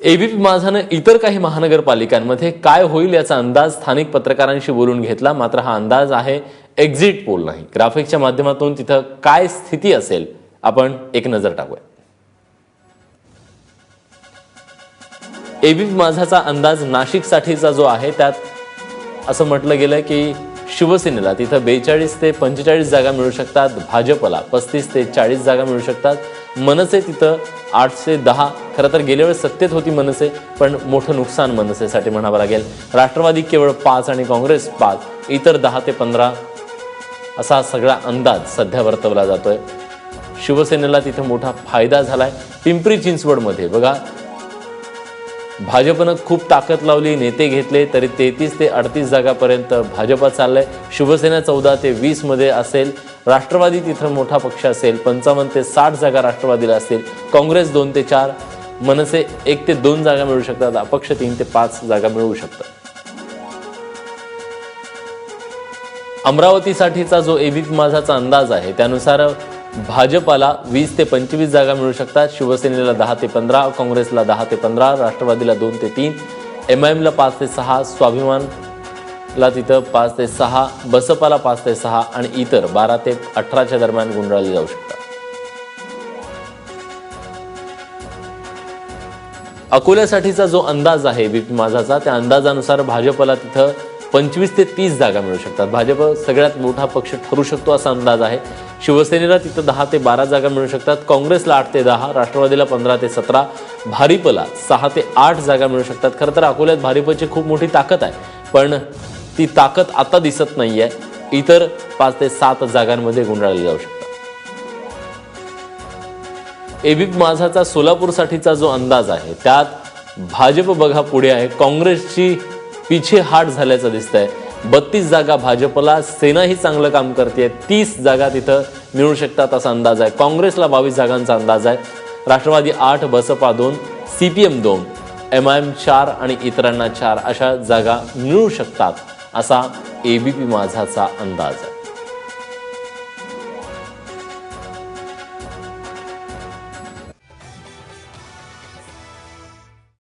ABP माझानं इतर काही महानगरपालिकांमध्ये काय होईल याचा अंदाज स्थानिक पत्रकारांशी बोलून घेतला. मात्र हा अंदाज आहे एक्झिट पोल नाही. ग्राफिकच्या माध्यमातून तिथं काय स्थिती असेल आपण एक नजर टाकूया. एबीपी माझाचा अंदाज नाशिकसाठीचा जो आहे त्यात असं म्हटलं गेलं की शिवसेनेला तिथं बेचाळीस ते पंचेचाळीस जागा मिळू शकतात भाजपला पस्तीस ते चाळीस जागा मिळू शकतात. मनसे तिथं आठशे दहा. खरं तर गेल्या वेळेस सत्तेत होती मनसे पण मोठं नुकसान मनसेसाठी म्हणावं लागेल. राष्ट्रवादी केवळ पाच आणि काँग्रेस पाच इतर दहा ते पंधरा असा सगळा अंदाज सध्या वर्तवला जातोय. शिवसेनेला तिथं मोठा फायदा झालाय. पिंपरी चिंचवडमध्ये बघा भाजपनं खूप ताकद लावली नेते घेतले तरी तेहतीस ते अडतीस जागापर्यंत भाजपा चाललंय. शिवसेना चौदा ते वीसमध्ये असेल. राष्ट्रवादी तिथं मोठा पक्ष असेल. पंचावन्न ते साठ जागा राष्ट्रवादीला असतील. काँग्रेस दोन ते चार. मनसे एक ते दोन जागा मिळू शकतात. अपक्ष तीन ते पाच जागा मिळवू शकतात. अमरावतीसाठीचा जो एबीपी माझाचा अंदाज आहे त्यानुसार भाजपाला वीस ते पंचवीस जागा मिळू शकतात. शिवसेनेला दहा ते पंधरा काँग्रेसला दहा ते पंधरा राष्ट्रवादीला दोन ते तीन एम आय एमला पाच ते सहा स्वाभिमानला तिथं पाच ते सहा बसपाला पाच ते सहा आणि इतर बारा ते अठराच्या दरम्यान गुंडाळले जाऊ शकतात. अकोल्यासाठीचा जो अंदाज आहे बीपी माझाचा त्या अंदाजानुसार भाजपला तिथं पंचवीस ते तीस जागा मिळू शकतात. भाजप सगळ्यात मोठा पक्ष ठरू शकतो असा अंदाज आहे. शिवसेनेला तिथं दहा ते बारा जागा मिळू शकतात. काँग्रेसला आठ ते दहा राष्ट्रवादीला पंधरा ते सतरा भारिपला सहा ते आठ जागा मिळू शकतात. खरं तर अकोल्यात भारिपची खूप मोठी ताकद आहे. पण ती ताकद आता दिसत नाही आहे इतर पाच ते सात जागांमध्ये गुंडाळली जाऊ शकतात. एबीप माझाचा सोलापूरसाठीचा जो अंदाज आहे त्यात भाजप बघा पुढे आहे. काँग्रेसची पिछे हाट झाल्याचं आहे बत्तीस जागा भाजपला सेनाही चांगलं काम करते तीस जागा तिथं मिळू शकतात असा अंदाज आहे. काँग्रेसला बावीस जागांचा अंदाज आहे. राष्ट्रवादी आठ बसपा दोन सी पी एम दोन एम आय एम चार आणि इतरांना चार अशा जागा मिळू शकतात असा ए बी पी माझाचा अंदाज आहे.